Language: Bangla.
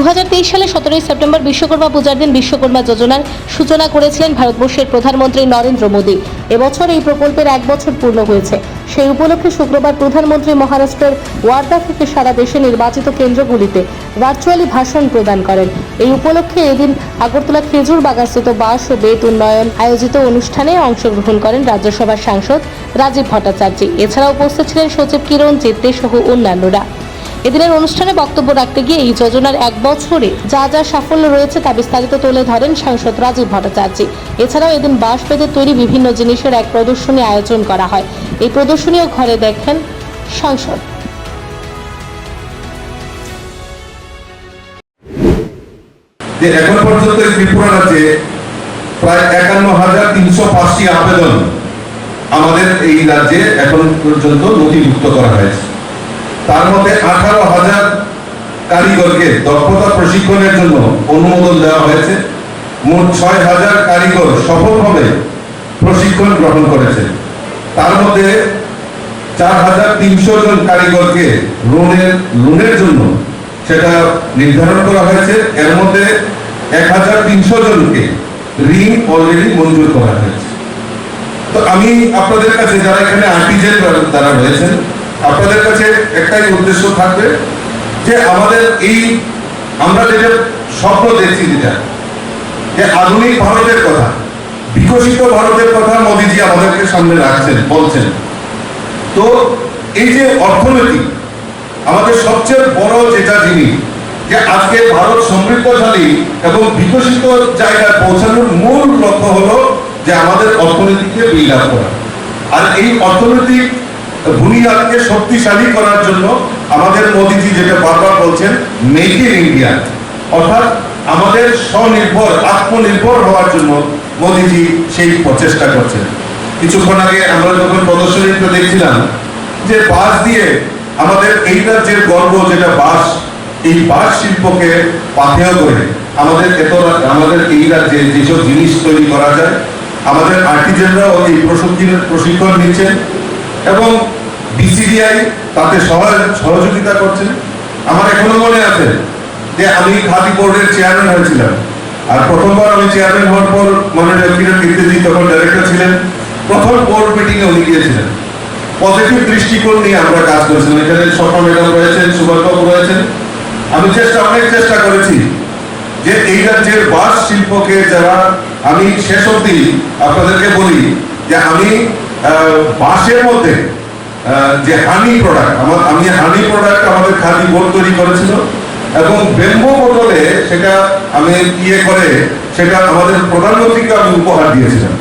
দু হাজার তেইশ সালে সতেরোই সেপ্টেম্বর বিশ্বকর্মা পূজার দিন বিশ্বকর্মা যোজনার সূচনা করেছিলেন ভারতবর্ষের প্রধানমন্ত্রী নরেন্দ্র মোদী। এবছর এই প্রকল্পের এক বছর পূর্ণ হয়েছে। সেই উপলক্ষে শুক্রবার প্রধানমন্ত্রী মহারাষ্ট্রের ওয়ার্দা থেকে সারা দেশে নির্বাচিত কেন্দ্রগুলিতে ভার্চুয়ালি ভাষণ প্রদান করেন। এই উপলক্ষে এদিন আগরতলা খেজুর বাগানস্থিত বাস ও বেত উন্নয়ন আয়োজিত অনুষ্ঠানে অংশগ্রহণ করেন রাজ্যসভার সাংসদ রাজীব ভট্টাচার্য। এছাড়া উপস্থিত ছিলেন সচিব কিরণ চিত্রে সহ অন্যান্যরা। এদিনের অনুষ্ঠানে বক্তব্য রাখতে গিয়ে এই যোজনার এক বছরে যা যা সাফল্য রয়েছে তা বিস্তারিত তুলে ধরেন সাংসদ রাজীব ভট্টাচার্য। এছাড়াও এদিন বাঁশ বেঁধে তৈরি বিভিন্ন জিনিসের এক প্রদর্শনী আয়োজন করা হয়। এই প্রদর্শনীও ঘরে দেখেন সাংসদ। যে এখন পর্যন্ত ত্রিপুরা রাজ্যে প্রায় একান্ন হাজার তিনশো পাঁচটি আবেদন আমাদের এই রাজ্যে এখন পর্যন্ত নথিভুক্ত করা হয়েছে। তার মধ্যে আঠারো হাজার কারিগরকে দক্ষতা প্রশিক্ষণের জন্য অনুমোদন দেওয়া হয়েছে। মোট ছয় হাজার কারিগর সফলভাবে প্রশিক্ষণ গ্রহণ করেছে। তার মধ্যে চার হাজার তিনশো জন কারিগরকে লোনের লোনের জন্য সেটা নির্ধারণ করা হয়েছে। এর মধ্যে এক হাজার তিনশো জনকে ঋণ অলরেডি মঞ্জুর করা হয়েছে। তো আমি আপনাদের কাছে যারা এখানে আর্টিজেন তারা রয়েছেন আপনাদের কাছে একটাই উদ্দেশ্য থাকবে যে আমাদের এই, আমরা যেটা স্বপ্ন দেখছি যেটা, যে আধুনিক ভারতের কথা, বিকশিত ভারতের কথা মোদিজি আমাদেরকে সামনে রাখছেন, বলছেন। তো এই যে অর্থনীতি, আমাদের সবচেয়ে বড় যেটা জিনিস, যে আজকে ভারত সমৃদ্ধশালী এবং বিকশিত জায়গায় পৌঁছানোর মূল লক্ষ্য হলো যে আমাদের অর্থনীতিকে বিল্ড আপ করা। আর এই অর্থনৈতিক বুনিয়াদকে শক্তিশালী করার জন্য আমাদের মোদিজি যেটা বারবার বলছেন মেক ইন ইন্ডিয়া অর্থাৎ আমাদের স্বনির্ভর, আত্মনির্ভর হওয়ার জন্য মোদিজি সেই প্রচেষ্টা করছেন। কিছুক্ষণ আগে আমরা যখন প্রদর্শনীতে দেখছিলাম, যে বাঁশ দিয়ে আমাদের এই রাজ্যের গর্ব, যেটা বাঁশ, এই বাঁশ শিল্পকে পাথেয় করে আমাদের এত আমাদের এই রাজ্যে যেসব জিনিস তৈরি করা যায়, আমাদের আর্টিজেনরাও এই প্রশিক্ষণ নিচ্ছেন এবং বিসিডিআই তাতে সহায় সহযোগিতা করছেন আমার এখনও মনে আছে যে আমি খাদি বোর্ডের চেয়ারম্যান হয়েছিলাম। আর প্রথমবার আমি চেয়ারম্যান হওয়ার পর মাননীয় কিরণ কীর্তিজি তখন ডাইরেক্টর ছিলেন। প্রথম বোর্ড মিটিংয়ে উনি গিয়েছিলেন। পজিটিভ দৃষ্টিকোণ নিয়ে আমরা কাজ করেছিলাম। এখানে সফা ম্যাডাম রয়েছেন সুভাষবাবু রয়েছেন। আমি চেষ্টা অনেক চেষ্টা করেছি যে এই রাজ্যের বাস শিল্পকে যারা আমি শেষ অব্দি আপনাদেরকে বলি যে আমি বাঁশের মধ্যে যে হানি প্রোডাক্ট আমার, আমি হানি প্রোডাক্ট আমাদের খাদি বোর্ড তৈরি করেছিল, এবং বেম্বো বোতলে সেটা আমি ইয়ে করে, সেটা আমাদের প্রধানমন্ত্রীকে আমি উপহার দিয়েছিলাম।